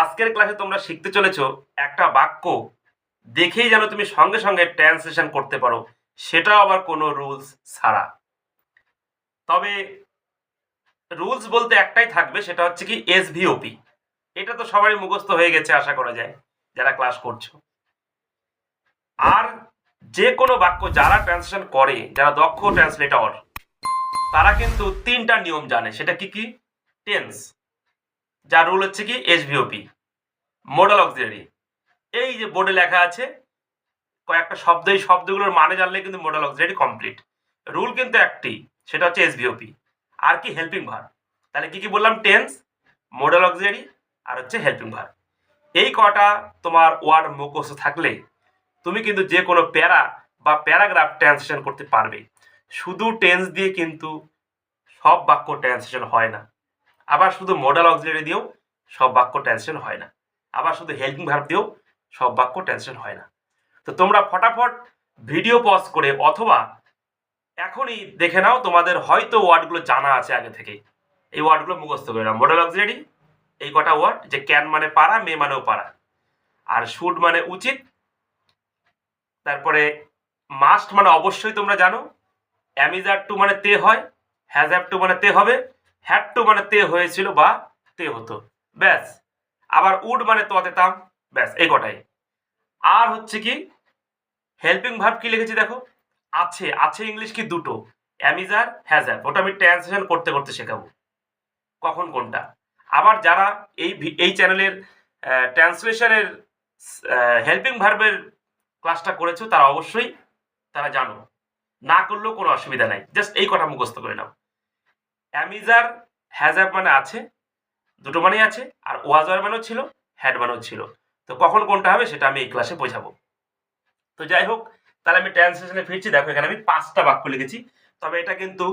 আজকের ক্লাসে তোমরা শিখতে চলেছো একটা বাক্য, দেখেই যেন তুমি সঙ্গে সঙ্গে ট্রান্সলেশন করতে পারো। সেটাও আবার কোনো রুলস ছাড়া। তবে রুলস বলতে একটাই থাকবে, সেটা হচ্ছে কি এসভিওপি এটা তো সবারই মুখস্থ হয়ে গেছে, আশা করা যায়, যারা ক্লাস করছ। আর যে কোনো বাক্য যারা ট্রান্সলেশন করে, যারা দক্ষ ট্রান্সলেটর তারা কিন্তু তিনটা নিয়ম জানে। সেটা কি কি? টেন্স যার রুল হচ্ছে কি এসভিওপি মোডাল অক্সিলারি এই যে বোর্ডে লেখা আছে, কয়েকটা শব্দ, এই শব্দগুলোর মানে জানলে কিন্তু মোডাল অক্সিলারি কমপ্লিট রুল কিন্তু একটি, সেটা হচ্ছে এসভিওপি আর কি হেল্পিং ভার তাহলে কি কি বললাম? টেন্স মোডাল অক্সিলারি আর হচ্ছে হেল্পিং ভার এই কটা তোমার ওয়ার্ড মুখস্থ থাকলে তুমি কিন্তু যে কোনো প্যারা বা প্যারাগ্রাফ ট্রান্সলেশন করতে পারবে। শুধু টেন্স দিয়ে কিন্তু সব বাক্য ট্রান্সলেশন হয় না। আবার শুধু মোডাল অক্সিলারি দিয়েও সব বাক্য ট্রান্সলেশন হয় না। আবার শুধু হেল্পিং ভার্ব দিয়েও সব বাক্য ট্রান্সলেশন হয় না। তো তোমরা ফটাফট ভিডিও পজ করে অথবা এখনই দেখে নাও তোমাদের হয়তো ওয়ার্ডগুলো জানা আছে আগে থেকে এই ওয়ার্ডগুলো মুখস্থ করে নাও। মোডাল অক্সিলারি এই কটা ওয়ার্ড যে ক্যান মানে পারা মে মানেও পারা। আর শুড মানে উচিত। তারপরে মাস্ট মানে অবশ্যই তোমরা জানো। অ্যামিজার টু মানে তে হয় হ্যাজ হ্যাভ টু মানে তে হবে। হ্যাড টু মানে তে হয়েছিল বা তে হতো। ব্যাস। আবার উড মানে তোয়াতে তাম ব্যাস, এই কটাই। আর হচ্ছে কি হেল্পিং ভার্ব কি লিখেছি দেখো? আছে। আছে ইংলিশ কি দুটো? অ্যামিজার হ্যাজ হ্যাভ ওটা আমি ট্রান্সলেশন করতে করতে শেখাবো। কখন কোনটা? আবার যারা এই এই চ্যানেলের ট্রান্সলেশনের হেল্পিং ভার্বের ক্লাসটা করেছ, তারা অবশ্যই তারা জানো। না করলেও কোনো অসুবিধা নাই। জাস্ট এই কথা মুখস্থ করে নাও। অ্যামিজার হ্যাজাব মানে আছে, দুটো মানেই আছে, আর ওয়াজার মানেও ছিল হ্যাড মানেও ছিল। তো কখন কোনটা হবে সেটা আমি এই ক্লাসে বোঝাবো। তো যাই হোক, তাহলে আমি ট্রান্সলেশনে ফিরছি। দেখো, এখানে আমি পাঁচটা বাক্য লিখেছি। তবে এটা কিন্তু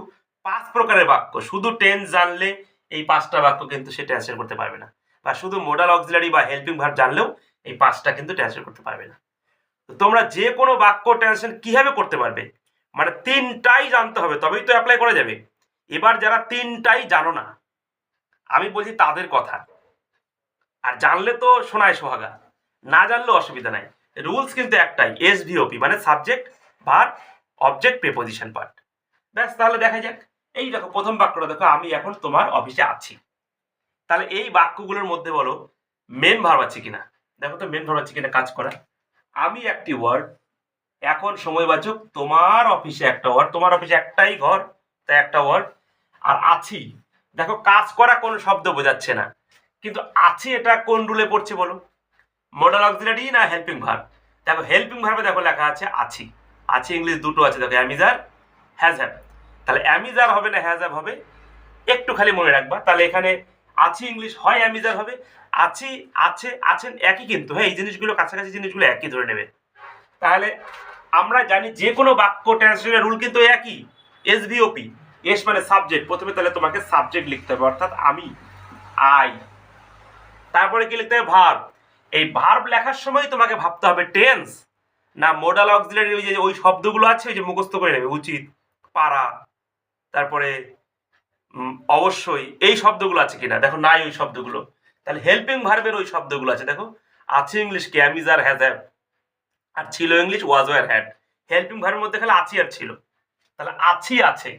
পাঁচ প্রকারের বাক্য। শুধু টেন্স জানলে এই পাঁচটা বাক্য কিন্তু সে ট্রান্সলেট করতে পারবে না। বা শুধু মোডাল অক্সিলারি বা হেল্পিং ভার্ব জানলেও এই পাঁচটা কিন্তু ট্রান্সলেট করতে পারবে না। তো তোমরা যে কোনো বাক্য ট্রান্সলেশন কীভাবে করতে পারবে? মানে তিনটাই জানতে হবে, তবেই তো অ্যাপ্লাই করা যাবে। এবার যারা তিনটাই জানো না, আমি বলছি তাদের কথা। আর জানলে তো শোনায় সোহাগা, না জানলেও অসুবিধা নাই। রুলস কিন্তু একটাই এসভিওপি মানে subject verb object preposition part ব্যাস, তাহলে দেখা যাক। এই দেখো, প্রথম বাক্যটা দেখো, আমি এখন তোমার অফিসে আছি। তাহলে এই বাক্যগুলোর মধ্যে বলো মেন ভার্ব আছে কিনা? দেখো তো মেন ভার্ব আছে কিনা, কাজ করা। আমি একটি ওয়ার্ড এখন সময় সময়বাচক তোমার অফিসে একটা ওয়ার্ড তোমার অফিসে একটাই ঘর। তাই একটা ওয়ার্ড আর আছি। দেখো, কাজ করা কোনো শব্দ বোঝাচ্ছে না। কিন্তু আছি এটা কোন রুলে পড়ছে বলো? মডাল অক্সিলারি না হেল্পিং ভার্ব দেখো হেল্পিং ভার্বে দেখো লেখা আছে আছি। আছি ইংলিশ দুটো আছে, দেখো am is are has have তাহলে অ্যামিজার হবে না হ্যাজ হ্যাভ হবে? একটু খালি মনে রাখবা। তাহলে এখানে আছি ইংলিশ হয় অ্যামিজার হবে। আছি, আছে, আছেন একই কিন্তু। হ্যাঁ এই জিনিসগুলো কাছাকাছি জিনিসগুলো একই ধরে নেবে। তাহলে আমরা জানি যে কোনো বাক্য ট্রান্সলেশনের রুল কিন্তু একই। এসভিওপি এস মানে সাবজেক্ট প্রথমে তাহলে তোমাকে সাবজেক্ট লিখতে হবে, অর্থাৎ আমি আই তারপরে কি লিখতে হবে? ভার্ব এই ভার্ব লেখার সময় তোমাকে ভাবতে হবে টেন্স না মোডাল অক্সিলারি ওই যে, ওই শব্দগুলো আছে, ওই যে মুখস্থ করে নেবে, উচিত, পারা, তারপরে অবশ্যই, এই শব্দগুলো আছে কিনা, দেখো নাই ওই শব্দগুলো, তাহলে হেল্পিং ভার্বের ওই শব্দগুলো আছে, দেখো, আছে ইংলিশ ক্যামিজ আর হ্যাজ আর ছিল English was were had helping ভার্বের মধ্যে খালি আছি আর ছিল। তাহলে আছি আছে।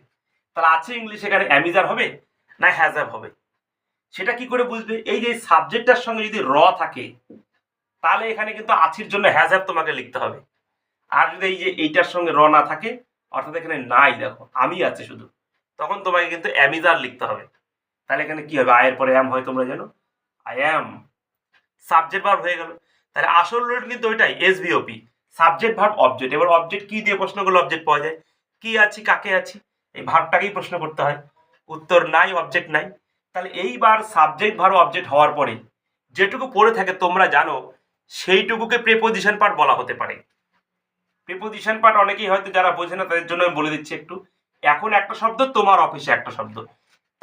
তাহলে আছে ইংলিশ এখানে অ্যামিজার হবে না হ্যাজ হ্যাভ হবে? সেটা কি করে বুঝবে? এই যে সাবজেক্টটার সঙ্গে যদি র থাকে, তাহলে এখানে কিন্তু আছির জন্য হ্যাজ হ্যাভ তোমাকে লিখতে হবে। আর যদি এই যে এইটার সঙ্গে র না থাকে, অর্থাৎ এখানে নাই, দেখো, আমি আছে শুধু, তখন তোমাকে কিন্তু অ্যামিজার লিখতে হবে। তাহলে এখানে কি হবে? আয়ের পরে অ্যাম হয় তোমরা জানো? আই অ্যাম সাবজেক্ট ভার্ব হয়ে গেল। তাহলে আসল রুট কিন্তু ওইটাই এসভিওপি সাবজেক্ট ভার্ব অবজেক্ট এবার অবজেক্ট কি দিয়ে প্রশ্ন করলে অবজেক্ট পাওয়া যায়? কি আছি, কাকে আছি? এই ভাবটাকেই প্রশ্ন করতে হয়। উত্তর নাই অবজেক্ট নাই। তাহলে এইবার সাবজেক্ট ভার্ব অবজেক্ট হওয়ার পরে যেটুকু পড়ে থাকে তোমরা জানো, সেইটুকুকে প্রেপোজিশন পার্ট বলা হতে পারে। প্রিপোজিশন পার্ট অনেকেই হয়তো যারা বোঝে না, তাদের জন্য আমি বলে দিচ্ছি একটু। এখন একটা শব্দ, তোমার অফিসে একটা শব্দ।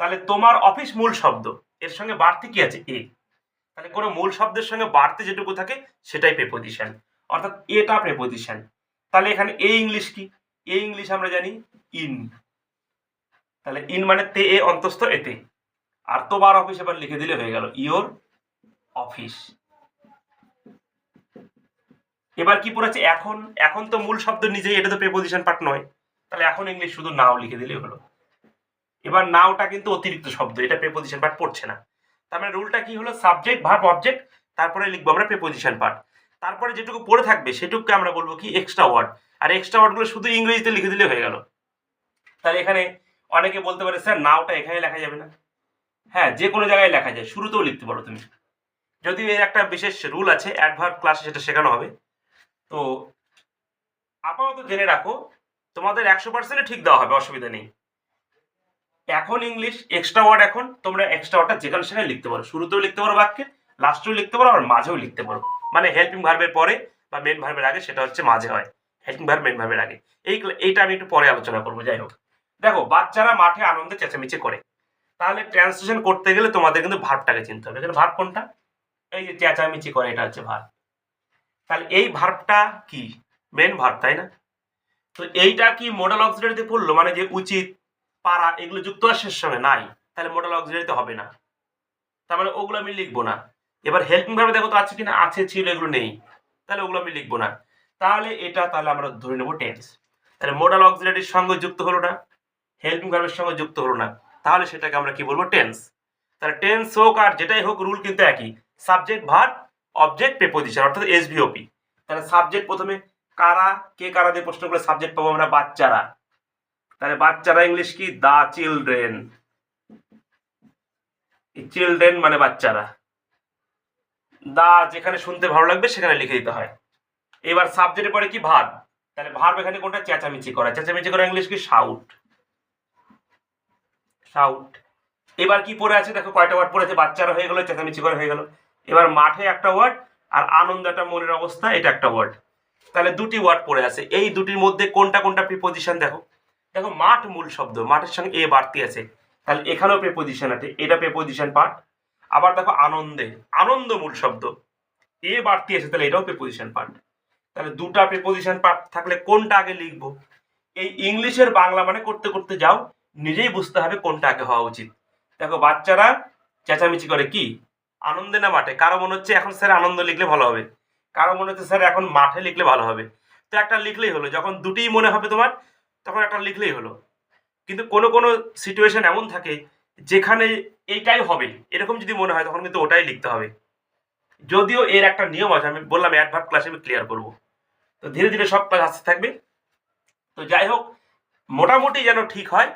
তাহলে তোমার অফিস মূল শব্দ, এর সঙ্গে বাড়তি কি আছে? এ তাহলে কোনো মূল শব্দের সঙ্গে বাড়তি যেটুকু থাকে, সেটাই প্রেপোজিশন অর্থাৎ এটা প্রেপোজিশন তাহলে এখানে এ ইংলিশ কি? এ ইংলিশ আমরা জানি ইন। তাহলে ইন মানে তে, এ, অন্তস্থ, এতে। আর তো বার অফিস এবার লিখে দিলে হয়ে গেল ইওর অফিস। এবার কি পড়েছে? এখন এখন তো মূল শব্দ নিজেই, এটা তো প্রেপোজিশন পার্ট নয়। তাহলে এখন ইংলিশ শুধু নাও লিখে দিলেই হলো। এবার নাওটা কিন্তু অতিরিক্ত শব্দ, এটা প্রেপোজিশন পার্ট পড়ছে না। তার মানে রুলটা কি হলো? সাবজেক্ট ভার্ব অবজেক্ট তারপরে লিখব আমরা প্রেপোজিশন পার্ট তারপরে যেটুকু পড়ে থাকবে, সেটুকুকে আমরা বলব কি? এক্সট্রা ওয়ার্ড আর এক্সট্রা ওয়ার্ডগুলো শুধু ইংরেজিতে লিখে দিলে হয়ে গেল। তাহলে এখানে অনেকে বলতে পারে, স্যার, নাওটা এখানে লেখা যাবে না। হ্যাঁ যে কোনো জায়গায় লেখা যায়, শুরুতেও লিখতে পারো তুমি। যদিও এর একটা বিশেষ রুল আছে অ্যাডভার্ব ক্লাসে সেটা শেখানো হবে। তো আপাতত জেনে রাখো, তোমাদের একশো পার্সেন্টে ঠিক দেওয়া হবে, অসুবিধা নেই। এখন ইংলিশ এক্সট্রা ওয়ার্ড এখন, তোমরা এক্সট্রা ওয়ার্ডটা যেখানে সেখানে লিখতে পারো। শুরুতেও লিখতে পারো বাক্যে লাস্টেও লিখতে পারো, আর মাঝেও লিখতে পারো। মানে হেল্পিং ভার্বের পরে বা মেন ভার্বের আগে সেটা হচ্ছে মাঝে হয়। মেন ভার্বের আগে এই এইটা আমি একটু পরে আলোচনা করব, যাই হোক। দেখো, বাচ্চারা মাঠে আনন্দে চেঁচামেচি করে। তাহলে ট্রান্সলেশন করতে গেলে তোমাদের কিন্তু ভার্বটাকে চিনতে হবে। এখানে ভার্ব কোনটা? এই যে চেঁচামেচি করে, এটা হচ্ছে ভার্ব তাহলে এই ভার্বটা কি? মেন ভার্ব তাই না? তো এইটা কি মোডাল অক্সিলারিতে পড়ল? মানে যে উচিত, পারা, এগুলো যুক্ত আর শেষ সঙ্গে নাই। তাহলে মোডাল অক্সিলারিতে হবে না। তার মানে ওগুলো আমি লিখব না। এবার হেল্পিং ভাবে দেখো তো আছে কিনা? আছে, ছিল, এগুলো নেই। তাহলে ওগুলো আমি লিখব না। তাহলে এটা তাহলে আমরা ধরে নেব টেন্স। তাহলে মোডাল অক্সিলারির সঙ্গে যুক্ত হলো না হেল্পিং ভার্বের সঙ্গে যুক্ত হলো না। তাহলে সেটাকে আমরা কি বলব? টেন্স। তাহলে টেন্স হোক আর যেটাই হোক, রুল কিন্তু একই। সাবজেক্ট ভার্ব অবজেক্ট প্রেপোজিশন অর্থাৎ এসভিওপি তাহলে সাবজেক্ট প্রথমে কারা, কে কারা দিয়ে প্রশ্ন করে সাবজেক্ট পাবো আমরা? বাচ্চারা। তাহলে বাচ্চারা ইংলিশ কি? দা চিলড্রেন চিলড্রেন মানে বাচ্চারা। দা যেখানে শুনতে ভালো লাগবে, সেখানে লিখে দিতে হয়। এবার সাবজেক্টে পরে কি ভার্ব তাহলে ভার্ব এখানে কোনটা? চেঁচামেচি করা। চেঁচামেচি করা ইংলিশ কি? শাউট শাউট এবার কি পড়ে আছে? দেখো কয়টা ওয়ার্ড পড়েছে? বাচ্চারা হয়ে গেল, চেঁচামেচি করে হয়ে গেল। এবার মাঠে একটা ওয়ার্ড আর আনন্দ একটা মনের অবস্থা, এটা একটা ওয়ার্ড তাহলে দুটি ওয়ার্ড পড়ে আছে। এই দুটির মধ্যে কোনটা কোনটা প্রিপোজিশন দেখো। দেখো মাঠ মূল শব্দ, মাঠের সঙ্গে এ বাড়তি আছে। তাহলে এখানেও প্রেপোজিশন আছে, এটা প্রেপোজিশন পার্ট আবার দেখো আনন্দে, আনন্দ মূল শব্দ। এ বাড়তি আছে, তাহলে এটাও প্রেপোজিশন পার্ট তাহলে দুটা প্রিপোজিশন পার্ট থাকলে কোনটা আগে লিখব? এই ইংলিশের বাংলা মানে করতে করতে যাও, নিজেই বুঝতে হবে কোনটা আগে হওয়া উচিত। দেখো, বাচ্চারা চেঁচামেচি করে কি? আনন্দে না মাঠে? কারও মনে হচ্ছে এখন স্যার আনন্দ লিখলে ভালো হবে। কারও মনে হচ্ছে স্যার এখন মাঠে লিখলে ভালো হবে। তো একটা লিখলেই হলো, যখন দুটিই মনে হবে তোমার, তখন একটা লিখলেই হলো। কিন্তু কোনো কোনো সিচুয়েশন এমন থাকে যেখানে এইটাই হবে। এরকম যদি মনে হয়, তখন কিন্তু ওটাই লিখতে হবে। যদিও এর একটা নিয়ম আছে, আমি বললাম অ্যাডভার্ব ক্লাসে আমি ক্লিয়ার করব। তো ধীরে ধীরে সব ক্লাস আসতে থাকবে। তো যাই হোক, মোটামুটি যেন ঠিক হয়,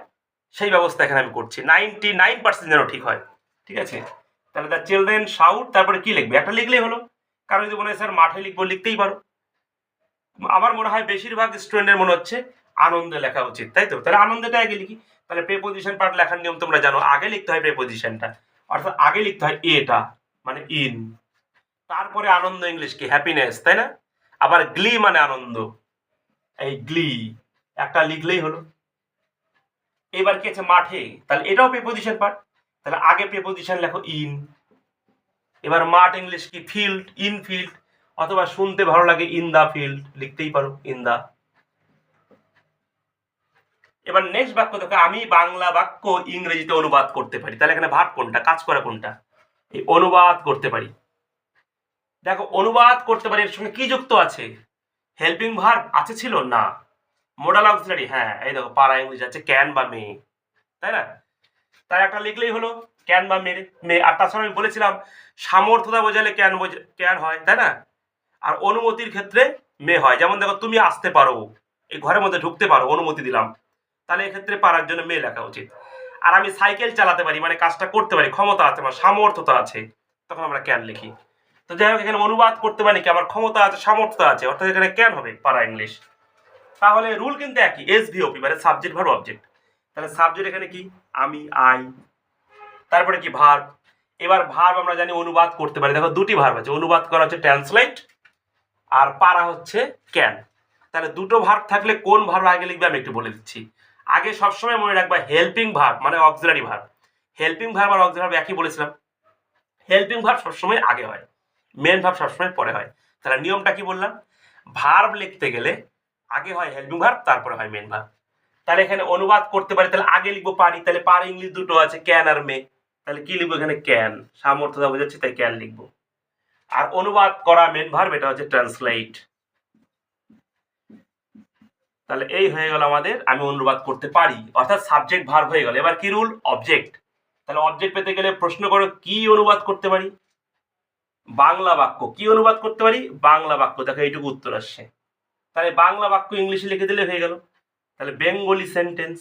সেই ব্যবস্থা এখানে আমি করছি। নাইনটি নাইন পার্সেন্ট যেন ঠিক হয়। ঠিক আছে? তাহলে দ্য চিলড্রেন শাউট তারপরে কি লিখবে? একটা লিখলেই হলো। কারণ যদি মনে হয়, স্যার, মাঠে লিখব, লিখতেই পারো। আমার মনে হয় বেশিরভাগ স্টুডেন্টের মনে হচ্ছে, আনন্দে লেখা উচিত। তাই তো? তাহলে আনন্দটা আগে লিখি। তাহলে প্রেপোজিশন পার্ট লেখার নিয়ম তোমরা জানো। আগে লিখতে হয় প্রেপোজিশনটা অর্থাৎ আগে লিখতে হয় এটা মানে ইন তারপরে আনন্দ ইংলিশ কি? হ্যাপিনেস তাই না? আবার গ্লি মানে আনন্দ। এই গ্লি, একটা লিখলেই হলো। এবার কি আছে মাঠে? তাহলে এটাও প্রেপোজিশন পার্ট তাহলে আগে প্রেপোজিশন লেখো ইন এবার মাঠ ইংলিশ কি ফিল্ড ইন ফিল্ড অথবা শুনতে ভালো লাগে ইন দা ফিল্ড লিখতেই পারো ইন দা এবার নেক্সট বাক্য দেখো, আমি বাংলা বাক্য ইংরেজিতে অনুবাদ করতে পারি। তাহলে এখানে ভাব কোনটা? কাজ করা কোনটা? এই অনুবাদ করতে পারি। দেখো, অনুবাদ করতে পারি, এর সঙ্গে কি যুক্ত আছে? হেল্পিং ভার্ব আছে ছিল? না। মোডাল অক্সিলারি হ্যাঁ এই দেখো, পাড়া ইংলিশ আছে ক্যান বা মে তাই না? তাই একটা লিখলেই হলো ক্যান বা মেরে মে আর তাছাড়া আমি বলেছিলাম, সামর্থ্যতা বোঝালে ক্যান ক্যান হয়, তাই না? আর অনুমতির ক্ষেত্রে মে হয়। যেমন দেখো, তুমি আসতে পারো, এই ঘরের মধ্যে ঢুকতে পারো, অনুমতি দিলাম। তাহলে এক্ষেত্রে পারার জন্য মেয়ে লেখা উচিত। আর আমি সাইকেল চালাতে পারি মানে কাজটা করতে পারি, ক্ষমতা আছে, আমার সামর্থ্যতা আছে। তখন আমরা ক্যান লিখি। তো যাই হোক, এখানে অনুবাদ করতে পারি কি, আমার ক্ষমতা আছে, সামর্থ্য আছে, অর্থাৎ এখানে ক্যান হবে পারা ইংলিশ তাহলে রুল কিন্তু একই এস ভিওপি মানে সাবজেক্ট ভার অবজেক্ট তাহলে সাবজেক্ট এখানে কি? আমি আই তারপরে কি? ভার্ব এবার ভার্ব আমরা জানি অনুবাদ করতে পারি। দেখো, দুটি ভার্ব আছে, অনুবাদ করা হচ্ছে ট্রান্সলেট আর পারা হচ্ছে ক্যান তাহলে দুটো ভার্ব থাকলে কোন ভার্ব আগে লিখবে আমি একটু বলে দিচ্ছি। আগে সবসময় মনে রাখবা হেল্পিং ভার্ব মানে অক্সিলারি ভার্ব হেল্পিং ভার্ব আর অক্সিলারি ভার্ব একই বলেছিলাম। হেল্পিং ভার্ব সবসময় আগে হয়। মেন ভার্ব সবসময় পরে হয়। তাহলে নিয়মটা কি বললাম? ভার্ব লিখতে গেলে আগে হয় হেল্পিং ভার্ব তারপরে হয় মেন ভার্ব তাহলে এখানে অনুবাদ করতে পারি, তাহলে আগে লিখব পারি, তাহলে পার ইংলিশ দুটো আছে ক্যান আর মে তাহলে কি লিখব এখানে? ক্যান সামর্থ্যতা বোঝাচ্ছি তাই ক্যান লিখব। আর অনুবাদ করা মেন ভার্ব এটা হচ্ছে ট্রান্সলেট তাহলে এই হয়ে গেল আমাদের, আমি অনুবাদ করতে পারি। অর্থাৎ সাবজেক্ট ভার্ব হয়ে গেল। এবার কি রুল অবজেক্ট তাহলে অবজেক্ট পেতে গেলে প্রশ্ন করো, কি অনুবাদ করতে পারি? বাংলা বাক্য। কি অনুবাদ করতে পারি? বাংলা বাক্য। দেখো, এইটুকু উত্তর আসছে। তাহলে বাংলা বাক্য ইংলিশে লিখে দিলে হয়ে গেল। তাহলে বেঙ্গলি সেন্টেন্স।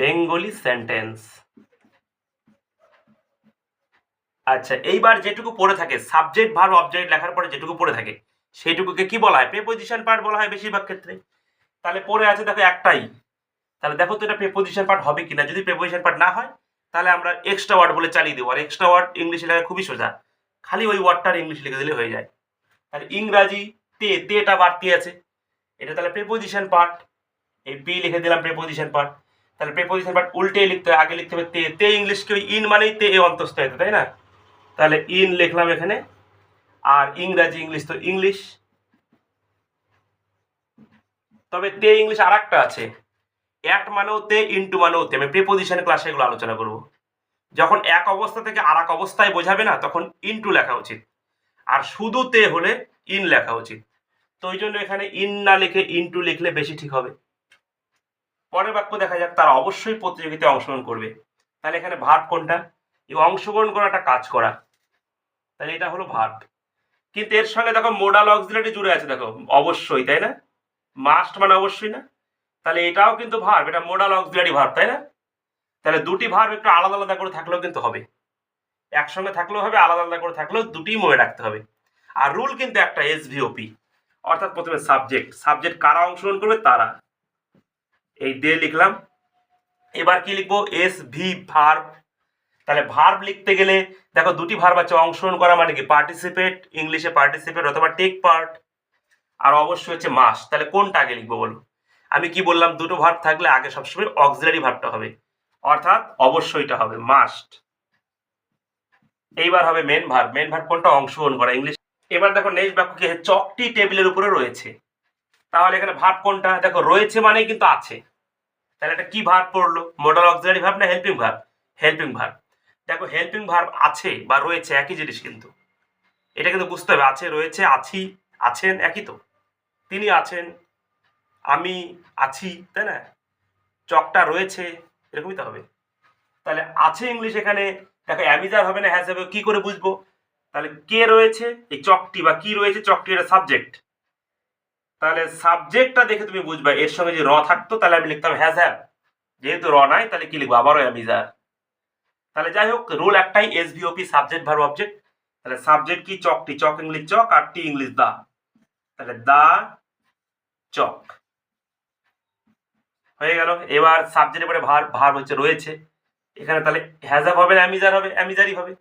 Bengali sentence. আচ্ছা এইবার যেটুকু পড়ে থাকে সাবজেক্ট ভার্ব অবজেক্ট লেখার পরে যেটুকু পড়ে থাকে, সেইটুকুকে কি বলা হয়? প্রেপোজিশন পার্ট বলা হয় বেশিরভাগ ক্ষেত্রে। তাহলে পড়ে আছে দেখো একটাই। তাহলে দেখো তো এটা প্রেপোজিশন পার্ট হবে কিনা। যদি প্রেপোজিশন পার্ট না হয় তাহলে আমরা এক্সট্রা ওয়ার্ড বলে চালিয়ে দেবো। আর এক্সট্রা ওয়ার্ড ইংলিশে লেখা খুবই সোজা। খালি ওই ওয়ার্ডটার ইংলিশ লিখে দিলে হয়ে যায়। তাহলে ইংরাজি তে তেটা বাড়তি আছে? এটা তাহলে প্রেপোজিশন পার্ট এই পি লিখে দিলাম প্রেপোজিশন পার্ট তাহলে প্রেপোজিশন পার্ট উল্টে লিখতে হবে আগে লিখতে হবে তে। তে ইংলিশকে ওই ইন মানেই তে এ অন্তস্থ হতে তাই না? তাহলে ইন লিখলাম এখানে। আর ইংরাজি, ইংলিশ তো ইংলিশ। তবে তে, ইংলিশ আর একটা আছে। অ্যাট মানেও তে ইন্টু মানেও তে আমি প্রিপোজিশন ক্লাসে এগুলো আলোচনা করব। যখন এক অবস্থা থেকে আর এক অবস্থায় বোঝাবে না, তখন ইনটু লেখা উচিত। আর শুধু তে হলে ইন লেখা উচিত। তো ওই জন্য এখানে ইন না লিখে ইনটু লিখলে বেশি ঠিক হবে। পরের বাক্য দেখা যাক, তারা অবশ্যই প্রতিযোগিতায় অংশগ্রহণ করবে। তাহলে এখানে ভার্ব কোনটা? এই অংশগ্রহণ করাটা কাজ করা। তাহলে এটা হলো ভার্ব কিন্তু এর সঙ্গে দেখো মোডাল অক্সিলারি জুড়ে আছে, দেখো। অবশ্যই, তাই না? মাস্ট মানে অবশ্যই না? তাহলে এটাও কিন্তু ভার্ব এটা মোডাল অক্সিলারি ভার্ব তাই না? তাহলে দুটি ভার্ব একটু আলাদা আলাদা করে থাকলেও কিন্তু হবে। একসঙ্গে থাকলেও হবে, আলাদা আলাদা করে থাকলেও দুটি মনে রাখতে হবে। আর রুল কিন্তু একটা এস ভিওপি অর্থাৎ প্রথমে সাবজেক্ট সাবজেক্ট কারা অংশগ্রহণ করবে? তারা। এই দে লিখলাম। এবার কি লিখব? এস ভি ভার্ব তাহলে ভার্ব লিখতে গেলে, দেখো দুটি ভার্ব আছে, অংশগ্রহণ করা মানে কি? পার্টিসিপেট ইংলিশে পার্টিসিপেট অথবা টেক পার্ট আর অবশ্যই হচ্ছে মাস তাহলে কোনটা আগে লিখব বলো? আমি কি বললাম, দুটো ভার্ব থাকলে আগে সবসময় অক্সিলারি ভার্বটা হবে। অর্থাৎ অবশ্যইটা হবে মাস্ট এইবার হবে মেন ভার্ব মেন ভার্ব কোনটা? অংশগ্রহণ করা। ইংলিশ এবার দেখো নেক্সট বাক্য কি? চকটি টেবিলের উপরে রয়েছে। তাহলে এখানে ভার্ব কোনটা? দেখো রয়েছে মানে কিন্তু আছে। তাহলে এটা কি ভার্ব পড়ল? মোডাল অক্সিলারি ভার্ব না হেল্পিং ভার্ব হেল্পিং ভার্ব দেখো হেল্পিং ভার্ব আছে বা রয়েছে, একই জিনিস কিন্তু। এটা কিন্তু বুঝতে হবে, আছে, রয়েছে, আছি, আছেন, একই তো। তিনি আছেন আমি আছি, তাই না? চকটা রয়েছে, এরকমই তো হবে। তাহলে আছে ইংলিশ এখানে, দেখো অ্যামিজার হবে না হ্যাজ হবে কি করে বুঝব? তাহলে কে রয়েছে? এই চকটি বা কি রয়েছে? চকটি এটা সাবজেক্ট তাহলে সাবজেক্টটা দেখে তুমি বুঝবা, এর সঙ্গে যে র থাকতো, তাহলে আমি লিখতাম হ্যাজ হ্যাভ যেহেতু র নাই, তাহলে কি লিখব? আবারও অ্যামিজার। তাহলে যাই হোক রুল একটাই S VOP subject verb object তাহলে সাবজেক্ট কি? চকটি, চক ইংলিশ চক, আর টি ইংলিশ দা। তাহলে দা, চক। হয়ে গেল। এবার সাবজেক্টের পরে ভার ভার হচ্ছে রয়েছে। এখানে তাহলে হ্যাজাব হবে না অ্যামিজার হবে অ্যামিজারই হবে।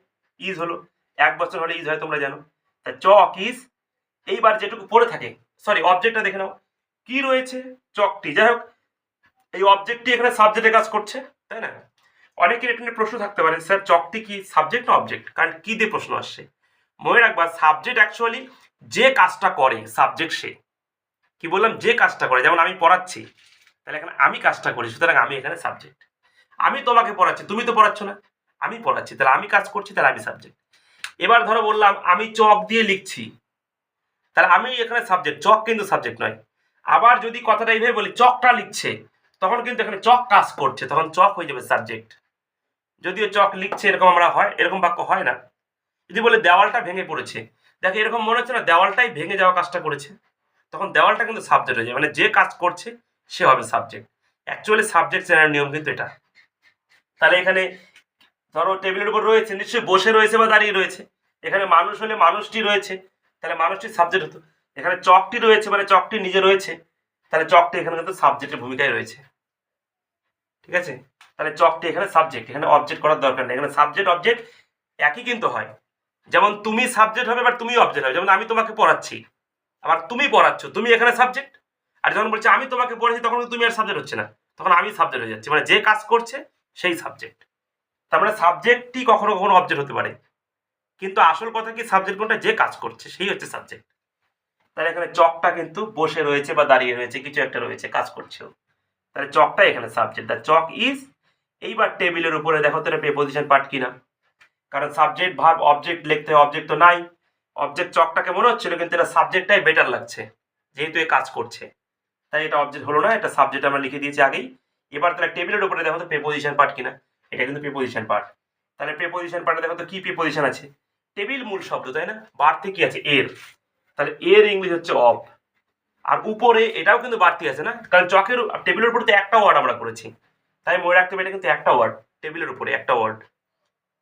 ইজ হলো, এক বছর হলে ইজ হয়, তোমরা জানো। তা চক ইজ এইবার যেটুকু পড়ে থাকে সরি অবজেক্টটা দেখে নাও। কি রয়েছে? চকটি। যাই হোক, এই অবজেক্টটি এখানে সাবজেক্টে কাজ করছে, তাই না? অনেকের এটা নিয়ে প্রশ্ন থাকতে পারে স্যার চকটি কি সাবজেক্ট না অবজেক্ট কারণ কি দিয়ে প্রশ্ন আসছে? মনে রাখবা সাবজেক্ট অ্যাকচুয়ালি যে কাজটা করে সাবজেক্ট সে। কি বললাম? যে কাজটা করে, যেমন আমি পড়াচ্ছি। তাহলে এখানে আমি কাজটা করি, সুতরাং আমি এখানে সাবজেক্ট আমি তোমাকে পড়াচ্ছি, তুমি তো পড়াচ্ছ না। আমি পড়াচ্ছি, তাহলে আমি কাজ করছি, তাহলে আমি সাবজেক্ট এবার ধরো বললাম, আমি চক দিয়ে লিখছি। তাহলে আমি এখানে সাবজেক্ট চক কিন্তু সাবজেক্ট নয়। আবার যদি কথাটা এইভাবে বলি, চকটা লিখছে, তখন কিন্তু এখানে চক কাজ করছে, তখন চক হয়ে যাবে সাবজেক্ট যদিও চক লিখছে এরকম আমরা হয়, এরকম বাক্য হয় না। যদি বলে দেওয়ালটা ভেঙে পড়েছে, দেখে এরকম মনে হচ্ছে না, দেওয়ালটাই ভেঙে যাওয়া কাজটা করেছে। তখন দেওয়ালটা কিন্তু সাবজেক্ট হয়ে যায় মানে যে কাজ করছে সে হবে সাবজেক্ট অ্যাকচুয়ালি সাবজেক্ট চেনার নিয়ম কিন্তু এটা। তাহলে এখানে ধরো টেবিলের উপর রয়েছে, নিশ্চয়ই বসে রয়েছে বা দাঁড়িয়ে রয়েছে। এখানে মানুষ হলে মানুষটি রয়েছে, তাহলে মানুষটি সাবজেক্ট হতো। এখানে চকটি রয়েছে মানে চকটি নিজে রয়েছে, তাহলে চকটি এখানে কিন্তু সাবজেক্টের ভূমিকায় রয়েছে। ঠিক আছে? তাহলে চকটি এখানে সাবজেক্ট এখানে অবজেক্ট করার দরকার নেই। এখানে সাবজেক্ট অবজেক্ট একই কিন্তু হয়। যেমন তুমি সাবজেক্ট হবে বা তুমি অবজেক্ট হবে। যেমন আমি তোমাকে পড়াচ্ছি, আবার তুমি পড়াচ্ছ, তুমি এখানে সাবজেক্ট আর যখন বলছে, আমি তোমাকে পড়াচ্ছি তখন তুমি আর সাবজেক্ট হচ্ছে না। তখন আমি সাবজেক্ট হয়ে যাচ্ছি। মানে যে কাজ করছে, সেই সাবজেক্ট তার মানে সাবজেক্টই কখনো কখনো অবজেক্ট হতে পারে। কিন্তু আসল কথা কি সাবজেক্ট কোনটা? যে কাজ করছে, সেই হচ্ছে সাবজেক্ট তাহলে এখানে চকটা কিন্তু বসে রয়েছে বা দাঁড়িয়ে রয়েছে, কিছু একটা রয়েছে, কাজ করছেও। তাহলে চকটা এখানে সাবজেক্ট দ্য চক ইজ এইবার টেবিলের উপরে দেখো তো প্রেপোজিশন পার্ট কিনা। কারণ সাবজেক্ট ভার্ব অবজেক্ট লিখতে হয় অবজেক্ট তো নাই। অবজেক্ট চকটাকে মনে হচ্ছিল, কিন্তু এটা সাবজেক্টটাই বেটার লাগছে। যেহেতু এ কাজ করছে। তাই এটা অবজেক্ট হলো না, এটা সাবজেক্ট আমরা লিখে দিয়েছি আগেই। এবার তাহলে টেবিলের উপরে দেখো তো প্রেপোজিশন পার্ট কিনা। এটা কিন্তু প্রেপোজিশন পার্ট তাহলে প্রেপোজিশন পার্টে দেখো তো কি প্রেপোজিশন আছে? টেবিল মূল শব্দ, তাই না? বাড়তি কি আছে? এর। তাহলে এর ইংলিশ হচ্ছে অফ আর উপরে এটাও কিন্তু বাড়তি আছে না? কারণ চকের টেবিলের উপরে তো একটা ওয়ার্ড আমরা করেছি। তাই মনে রাখতে হবে এটা কিন্তু একটা ওয়ার্ড টেবিলের উপরে একটা ওয়ার্ড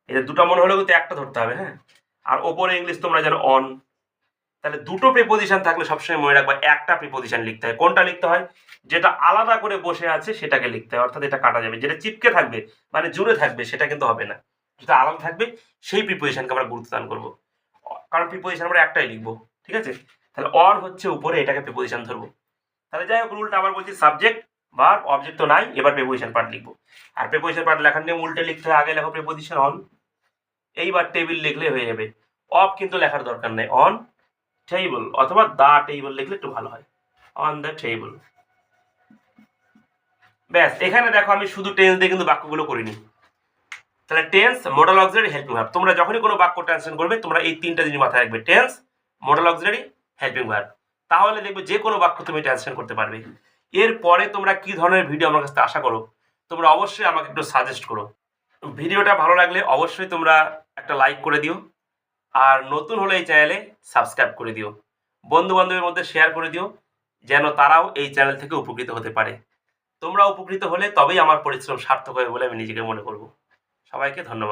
এটা দুটো মনে হলেও কিন্তু একটা ধরতে হবে হ্যাঁ? আর ওপরে ইংলিশ তোমরা জানো অন তাহলে দুটো প্রিপোজিশন থাকলে সবসময় মনে রাখবা একটা প্রিপোজিশন লিখতে হয়। কোনটা লিখতে হয়? যেটা আলাদা করে বসে আছে সেটাকে লিখতে হয়, অর্থাৎ এটা কাটা যাবে। যেটা চিপকে থাকবে মানে জুড়ে থাকবে, সেটা কিন্তু হবে না। যেটা আলাদা থাকবে, সেই প্রিপোজিশনকে আমরা গুরুত্ব দান করব। কারণ প্রিপোজিশন আমরা একটাই লিখব, ঠিক আছে? তাহলে অন হচ্ছে উপরে, এটাকে প্রিপোজিশন ধরবো। তাহলে যাই হোক, রুলটা আবার বলছি সাবজেক্ট বা অবজেক্ট তো নাই, এবার প্রিপোজিশন পার্ট লিখব। আর প্রিপোজিশন পার্ট লেখার নিয়ে উল্টে লিখতে হয়, আগে লেখো প্রিপোজিশন অন এইবার টেবিল লিখলে হয়ে যাবে। অফ কিন্তু লেখার দরকার নেই অন টেবিল অথবা দা টেবিল লিখলে একটু ভালো হয়। অন দ্য টেবিল ব্যাস, এখানে দেখো আমি শুধু টেন্স দিয়ে কিন্তু বাক্যগুলো করিনি। তাহলে tense modal auxiliary helping verb তোমরা যখনই কোনো বাক্য ট্রান্সলেশন করবে, তোমরা এই তিনটা জিনিস মাথায় রাখবে। Tense modal auxiliary helping verb তাহলে দেখবে যে কোনো বাক্য তুমি ট্রান্সলেশন করতে পারবে। এরপরে তোমরা কি ধরনের ভিডিও আমার কাছে আশা করো, তোমরা অবশ্যই আমাকে একটু সাজেস্ট করো। ভিডিওটা ভালো লাগলে অবশ্যই তোমরা একটা লাইক করে দিও। আর নতুন হলে এই চ্যানেলে সাবস্ক্রাইব করে দিও। বন্ধু বান্ধবের মধ্যে শেয়ার করে দিও, যেন তারাও এই চ্যানেল থেকে উপকৃত হতে পারে। তোমরা উপকৃত হলে তবেই আমার পরিশ্রম সার্থক হবে বলে আমি নিজেকে মনে করব। সবাইকে ধন্যবাদ।